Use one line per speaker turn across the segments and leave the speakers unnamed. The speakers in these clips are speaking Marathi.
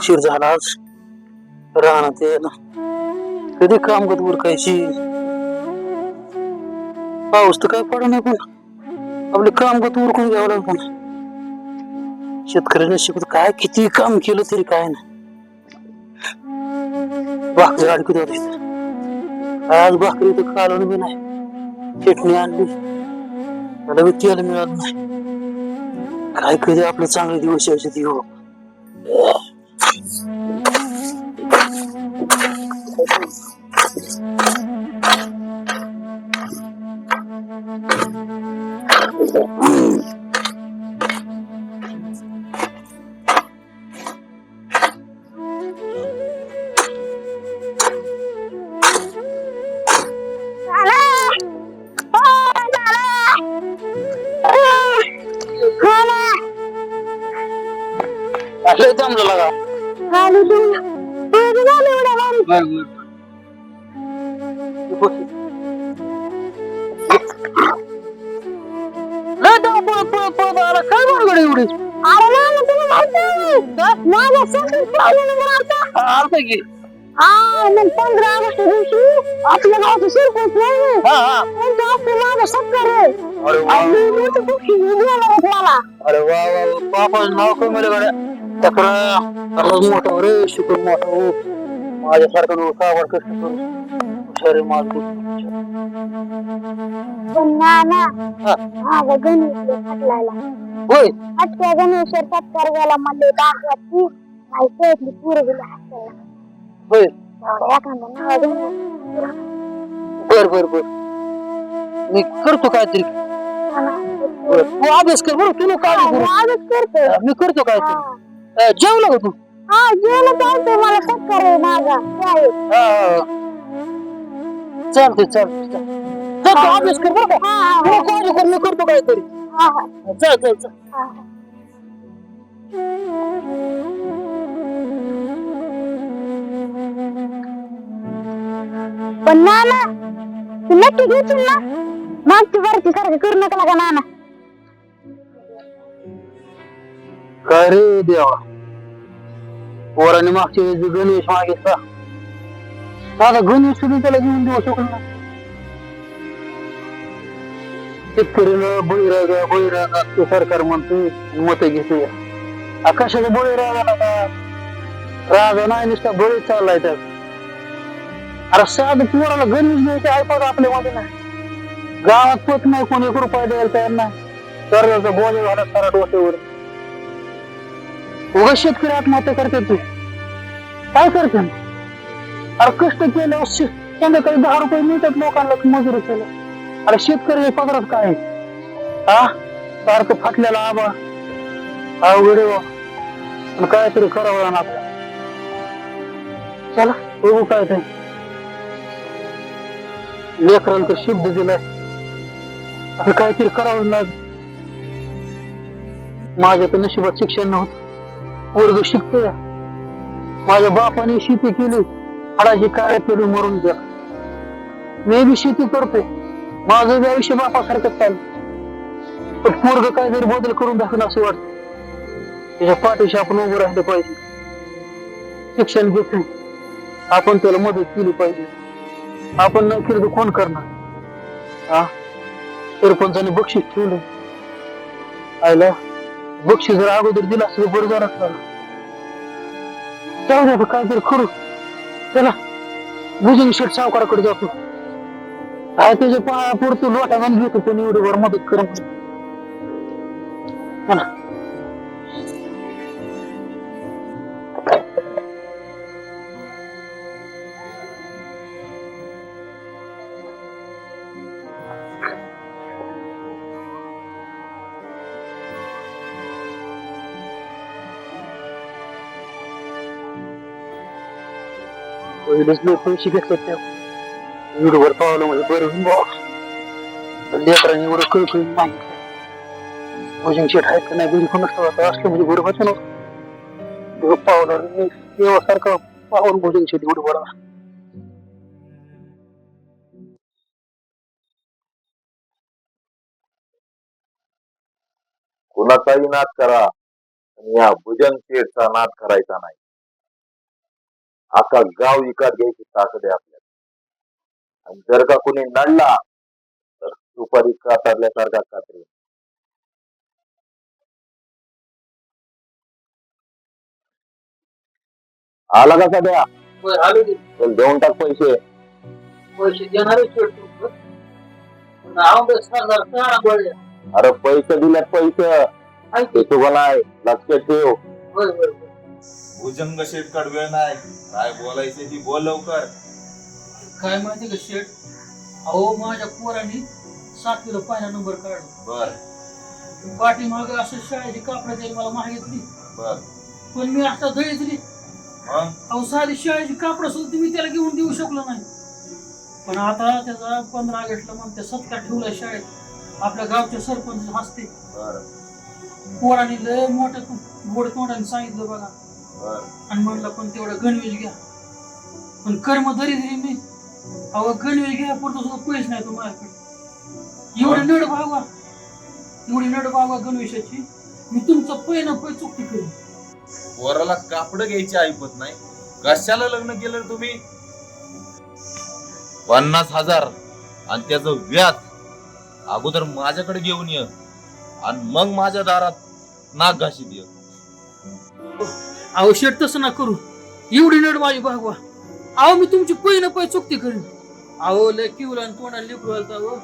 उशीर झाला आज. राहणार ते कधी काम करत उरकायची? पाऊस तर काय पडा नाही पण. आपले काम करत उरकून घ्यावं लागेल. शेतकऱ्याने शिकत काय किती काम केलं तरी काय नाही. भाकरी अडकत होती आज भाकरी तर कालवण बी नाही. चटणी आणली. त्याला बी तेल मिळत नाही. काय कधी आपले चांगले दिवस यायचे ती हो. लय आला काय बरोबर एवढी? आलता की.
पंधरा ऑगस्ट दिवशी आपल्या गावचं सरपंच नाही
हा हा.
त्यांच्या हस्ते माझा सत्कार आहे.
अरे वा.
मोठी मला.
अरे वा वा नाव गाड्या. मोठा रे शिकून मोठा हो. माझ्यासारखा कष्ट करू हुशार
नाना
हा.
माझा गणेश
होय.
गणेश्वर सत्कार ती माहिती पुरं गेली
होय.
एवढ्या नावा
बर बर बर. मी करतो काहीतरी. बरं. तू अभ्यास कर बरं. तुला काय करू. मी करतो. काहीतरी. अं, जेवला का तू?
हा जेवण चालतंय मला सत्कार आहे माझा. काय?
हा, हा. चालतंय चालतंय. चल तू अभ्यास कर बरं का? तुला कर मी करतो काहीतरी. चल चल चल.
पण नाना तू नक्की घेशील ना? मागची वरची सारखं करू नका लागा नाना.
काय रे देवा. पोराने मागच्या वेळेस गणेश मागितला आता गणेश सुद्धा त्याला घेऊन देऊ शकलो ना शेतकरीनं बळीराजा बळीराजा ते सरकार म्हणते मत घेते. कशाला बळीराजा का राजा नाही नुसता बळी चाललाय त्यात. अरे साधं पोराला गणेश द्यायचे ऐकत आपल्या मध्ये नाही गावात पत नाही कोणी एक रुपया द्यायला तयार नाही. कर्जाचा बोल झाला सराट वाटेवर उगा शेतकरी आत्महत्या करते तू. काय करते अरे कष्ट केलं संध्याकाळी दहा रुपये मिळतात लोकांना मजुरी केलं. अरे शेतकरी हे पगारात काय आहे? हा? सारखं फाटलेला आबा. अवघड आणि काय पण करावं ना चला बघू काय ते. लेकरांना तर शब्द दिलाय. आता काहीतरी करावं लाग माझ्या तर नशिबात शिक्षण नव्हतं. वर्ग शिकतोय. माझ्या बापाने शेती केली. हाडाची काय पेरू मरून द्या मी बी शेती करतोय. माझं बी आयुष्य बापासारखं चाललं पण पोरग जरी बदल करून दाखवलं असं वाटत. त्याच्या पाठीशी आपण उभं राहिलं पाहिजे. शिक्षण घेतलं. आपण त्याला मदत केली पाहिजे. आपण नाही केलं तर कोण करणार? हा सरपंचाने बक्षीस ठेवलं. आयला बक्षीस जर अगोदर दिला असतं बरं झालं असतं. जाऊ दे काहीतरी करू. चला भुजंग शेठ सावकाराकडे जातो. काय त्याच्या पाया पुरतो लोटा घालून घेतो पण एवढी वर मदत करून. चला. पहिलेच लोक पैसे घेतले त्या. व्हिडिओवर पावलं म्हणजे बरं होईल बुवा. लेकरांनी एवढं कळकळी मागितलं. भोजन शेठ आहेत का नाही घरी कोण असतं? असलं म्हणजे बरं होतं ना. पावलं देवासारखं पाहून भुजंग शेठ एवढं बरं
कुणाचाही नाद करा. आणि या भुजन शेठचा नाद करायचा नाही. अख्खा गाव विकत घ्यायची ताकद आहे आपल्याला. आणि जर का कोणी नडला तर सुपारी कातरल्यासारखा कातरी. आला का सध्या?
बरं आलो की.
चल देऊन टाक पैसे.
पैसे शेवटी गोळ्या
अरे पैसे दिल्यात पैसे. ते नाही लक्षात ठेव.
बरं बरं
भुजंग शेटकड वेळ नाही. काय बोलायचं ती बोल लवकर.
काय माहिती का शेट? अहो माझ्या पोरांनी सातवीला पहिला नंबर काढला.
बर.
पाठीमाग असं शाळेची कापड द्यायला मला मागितली.
बर.
पण मी आता दळी दिली
मग?
अहो साधी शाळेची कापड सुद्धा मी त्याला घेऊन देऊ शकलो नाही. पण आता त्याचा पंधरा ऑगस्टला म्हणते सत्कार ठेवलाय शाळेत. आपल्या गावच्या सरपंच हस्ते.
बर.
पोरांनी लय मोठ्या गोड तोंडाने सांगितलं बघा. आणि पण तेवढं गणवेश घ्या. पण कर्म दरी दिली मी. अहो गणवेश घ्या पुरतं सुद्धा पैसे नाही तो माझ्याकडे. एवढी नड भागवा. एवढी नड भागवा गणवेशाची. मी तुमचं पै ना पै चुकती करू
वराला कापड घ्यायची ऐपत नाही. कशाला लग्न केलं तुम्ही? पन्नास हजार आणि त्याचं व्याज. अगोदर माझ्याकडे घेऊन ये आणि मग माझ्या दारात नाक घाशीत ये.
अहो शेट तसं ना करू. एवढी नड माझी भागवा. अहो मी तुमची पै पै चुकती करीन. अहो लय किवला आणि तोंडाला लिकरू आलता अहो.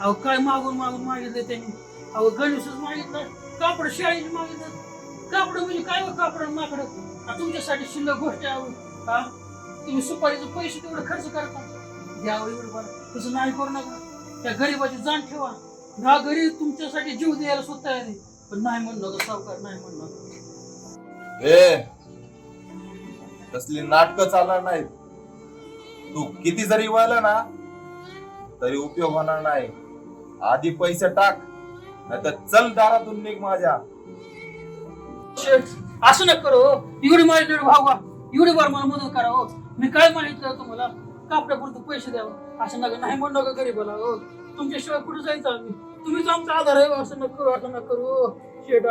अहो काय मागून मागून मागितलं त्यांनी? अहो गणेशच मागितलं कापड शाळेची मागितलं. कापड म्हणजे काय हो कापड माकड? तुमच्यासाठी शिल्लक गोष्ट आहे हा? तुम्ही सुपारीचे पैसे तेवढं खर्च करता द्यावं एवढं बरं. तसं नाही करू नका. त्या गरीबाची जाण ठेवा. हा गरीब तुमच्यासाठी जीव द्यायला सुद्धा तयार आहे. पण नाही म्हणू सावकार नाही म्हणू
ए तसली नाटक चालणार नाहीत. तू किती जरी वळलं ना तरी उपयोग होणार नाही. आधी पैसे टाक नाही तर चल दारातून निघ माझ्या.
शेठ, असं नका करू हो. एवढी माझी दीड भावा एवढी बार मला मदत करा हो. मी काय माहिती तुम्हाला? कापड्यापुरतं पैसे द्यावं हो. असं नका नाही म्हणू नका गरीबाला हो. तुमच्याशिवाय कुठे जायचं आम्ही? तुम्हीच आमचा आधार आहे हो. असं नका करू असं नका करू हो.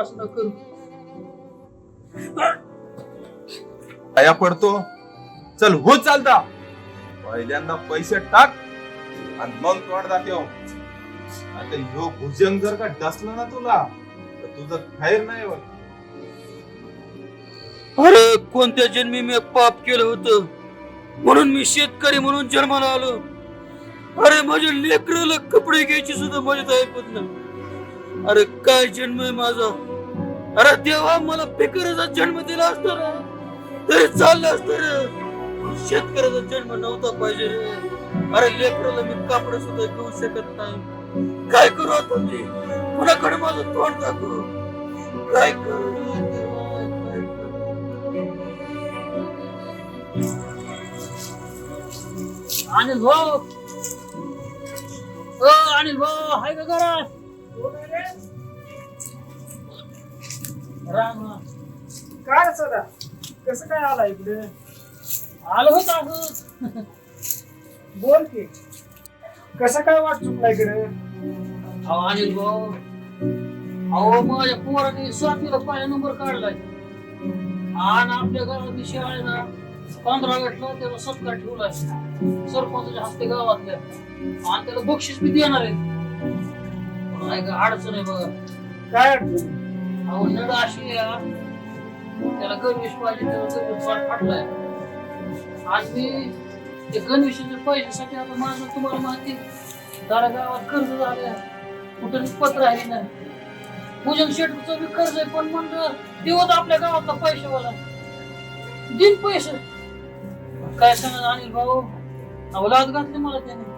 असं नका करू.
पाया पडतो. चल हो चालता. पहिल्यांदा पैसे टाक आणि मग तोंड दाखव आता ह्यो भुजंग जर का डसला ना तुला तर तुझं खैर नाही होत.
अरे कोणत्या जन्मी मी पाप केलं होतं? म्हणून मी शेतकरी म्हणून जन्माला आलो. अरे माझ्या लेकराला कपडे घ्यायची सुद्धा मजा ऐकत नाही. अरे काय जन्म आहे माझा? अरे देवा मला बेकारचा जन्म दिला असतो ना. तरी चाललं असतं रे. शेतकऱ्याचा जन्म नव्हता पाहिजे रे. अरे लेकराला मी कापड सुद्धा घेऊ शकत नाही. काय करू आता मी? कुणाकडे माझं तोंड दाखवू? काय करू? देवा, काय करू? अनिल भाऊ. ओ अनिल भाऊ हाय का घरा राम.
काय रे सदा? कसं काय आला इकडे?
आलो होत असं
बोल की. कसं काय वाट चुकला इकडे?
अहो अनिल भाऊ. अहो माझ्या पोराने सातवीला पहिला नंबर काढलाय आणि आपल्या गावात शाळेला पंधरा ऑगस्टला त्याला सत्कार ठेवलाय सरपंचाच्या हस्ते गावातल्या. आणि त्याला बक्षीस बी देणार आहे. पण अडचण आहे बघा.
काय अडचण?
अहो नड अशी आहे. त्याला गणवेश पाहिजे त्याला गणवेश फाट फाटलाय. आज मी ते गणवेशाच्या पैशासाठी आता माझं तुम्हाला माहिती दारा गावात कर्ज झाले कुठं पत्र आहे ना पूजन शेटचं बी कर्ज आहे पण म्हणलं दिवस आपल्या गावातला पैशावाला. दिन पैसे. काय सांगा अनिल भाऊ? अहो घातले मला त्याने.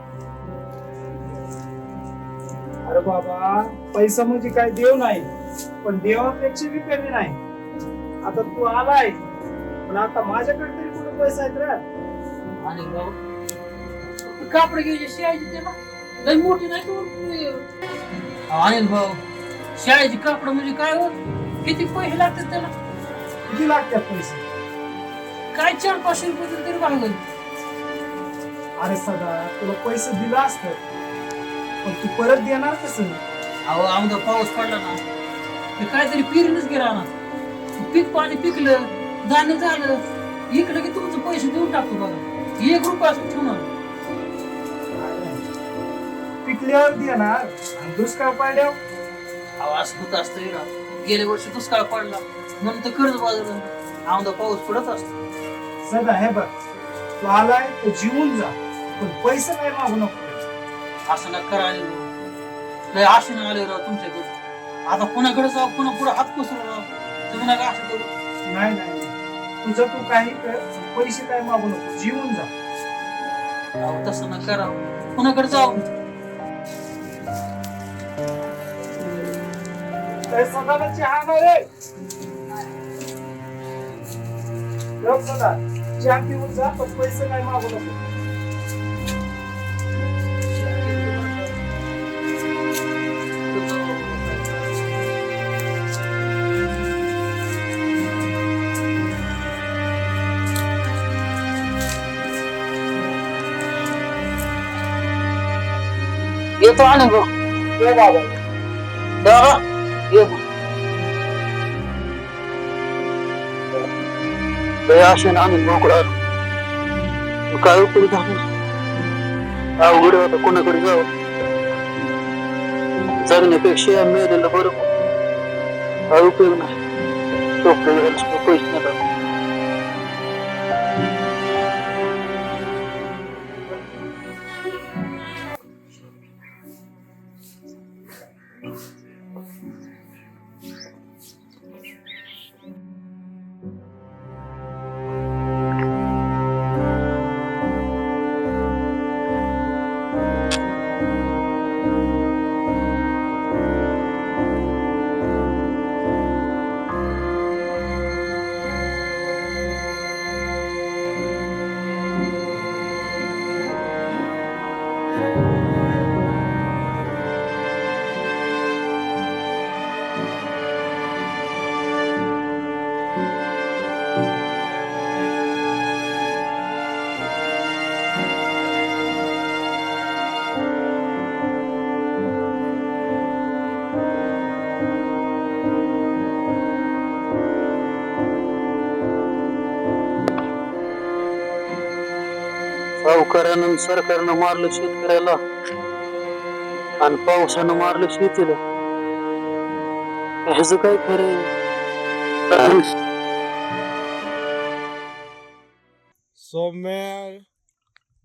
अरे बाबा पैसा म्हणजे काय देव नाही पण देवापेक्षा बी कमी नाही. आता तू आलाय. पण आता माझ्याकडे तरी कुठे पैसा आहेत रे?
भाऊ ते कापड घ्यायचे शाळेची त्याला लय मोठी नाही तू. अनिल भाऊ शाळेची कापड म्हणजे काय हो? किती पैसे लागतात त्याला?
किती लागतात पैसे?
काय चार पाचशे रुपये तरी तरी
अरे सदा तुला पैसे दिला असत. पण तू परत देणार कसं?
अहो आमदा पाऊस पडला ना ते काहीतरी पेरणच गेला ना. पीक पाणी पिकलं धान्य झालं इकडे की तुमचे पैसे देऊन टाकतो बघा. एक रुपया ठेवणार.
पिकल्यावर देणार. आणि दुष्काळ पडल्यावर?
अहो, असं होत असतं गेल्या वर्षी दुष्काळ पडला. नंतर कर्ज बाजूला आमदा पाऊस पडत असतो.
सदा हे बघ तू आलाय तो जीवन जा. पण पैसे काय मागू नको.
असं ना करा आले राव. लय आशेनं आले राव तुमच्याकडे. आता कुणाकडे जाऊ पुन्हा पुढे हात पसरू राव तुम्ही नका असं करू.
नाही नाही नाही. तुझं तू काही कर पैसे काय मागू नको. जीवन जा.
अहो, तसं न करा कुणाकडे जाऊ?
तर सदाला चहा नाही रे. बघ सदा. चहा पिऊन जा पण पैसे काय मागू नको.
येतो आनंद भाऊ
ये बाबा
दादा ये लय आशेनं आनंद भाऊकडे आलो मग काय उपयोग झाला अवघड आहे आता कोणाकडे जावं जगण्यापेक्षा मेलेलं बरं आणि सरकारनं मारलं शेतकऱ्याला आणि पावसानं मारलं शेतीला. ह्याच काय खरं
सौम्य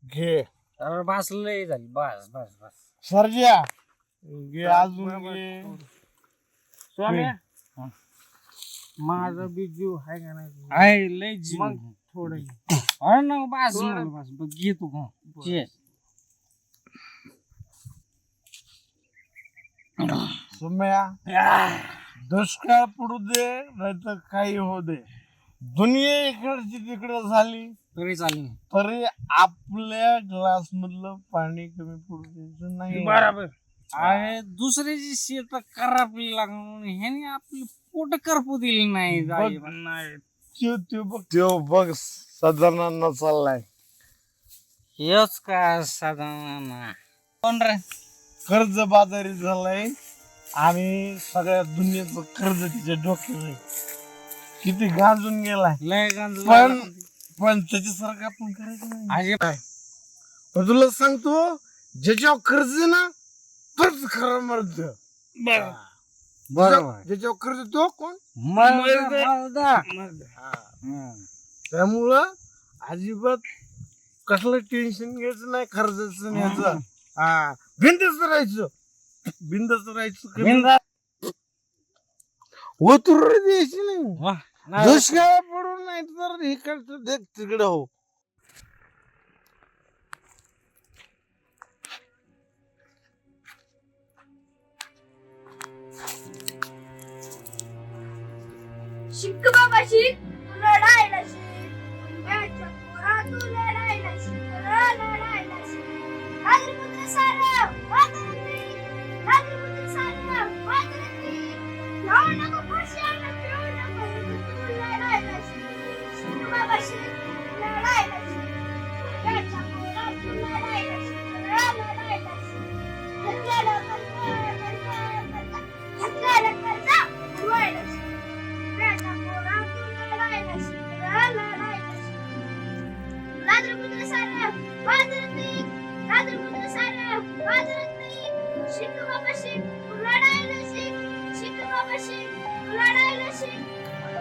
घे.
अरे बस लय झाली. बस बस बस.
सर्जा घे अजून घे.
स्वामी माझा बी जीव आहे का नाही? आहे लय जीव मग थोडं अरे ना बस म्हणलं, बस. बस घे तू हा. घे.
सौम्या दुष्काळ पडू दे नाहीतर काही होऊ दे. दुनिया इकडची तिकडे झाली
तरी चालेल.
तरी आपल्या ग्लास मधलं पाणी कमी पडू द्यायचं नाही.
बरोबर. अरे दुसऱ्याची शेत खराब लागून ह्याने आपली पोट करपू दिली नाही
बघ.
नाही.
त्यो त्यो बघ त्यो बघ सदनांना चाललाय.
हेच का साधारण कोण रे?
कर्ज बाजारी झालाय. आणि सगळ्या दुनियेचं कर्ज तिच्या डोक्यावर आहे. किती गांजून गेलाय.
लय गंज
पण पण त्याच्यासारखं आपण करायचं नाही.
अरे
पण तुला सांगतो ज्याच्यावर कर्ज आहे ना तरच खरं मरत
बरोबर.
ज्याच्यावर कर्ज तो कोण?
मर्दा.
त्यामुळं अजिबात कसलं टेन्शन घ्यायचं नाही आणि ह्याचं हा. बिंदच राहायचं. बिंदच राहायचं कधी? ओतूर द्यायची नाही. दुष्काळ पडून नाही तर इकडचं देख तिकडे हो.
शिक बाबा शिक तू लढायला शिक पुण्याच्या पोरा तू लढायला शिक र लढायला शिक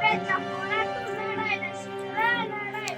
आंब्याच्या पोरात तू लढायला शिक रे,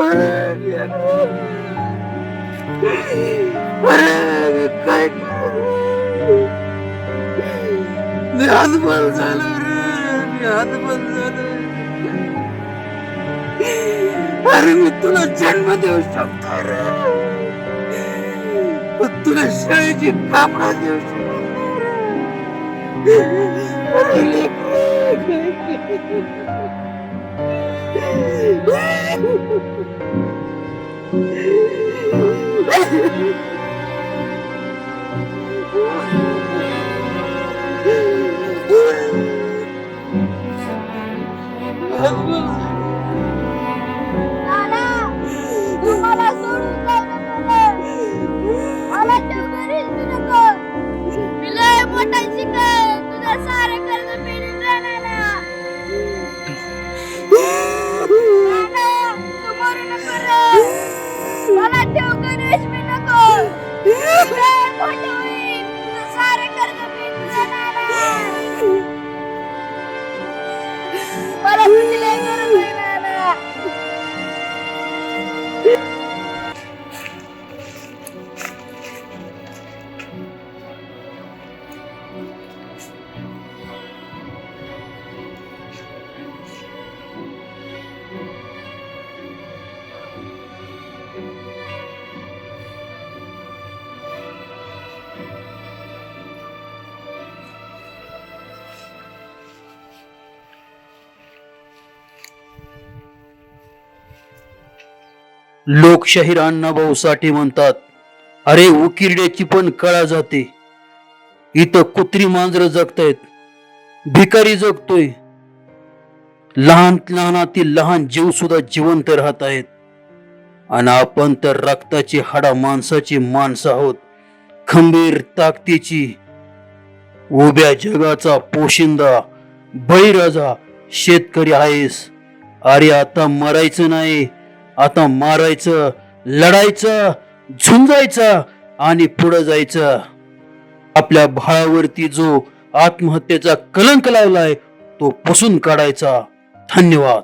होणार
काय मी हातबल झालो रे मी हातबल झालो अरे मी तुला जन्म देऊ शकतो रे पण तुला शाळेची कापडा देऊ शकतो
Tschüss.
लोकशाहीर अण्णाभाऊ साठे म्हणतात. अरे उकिरड्याची पण कळा जाते. इथं कुत्री मांजरं जगतायत. भिकारी जगतोय. लहान लहानातील लहान जीव सुद्धा जिवंत राहत आहेत आणि आपण तर रक्ताची हाडा माणसाची माणसं आहोत. खंबीर ताकदीची. उभ्या जगाचा पोशिंदा बळीराजा शेतकरी आहेस. अरे आता मरायचं नाही. आता मारायचं लढायचं झुंजायचं आणि पुढं जायचं. आपल्या भाळावरती जो आत्महत्येचा कलंक लावलाय तो पुसून काढायचा. धन्यवाद.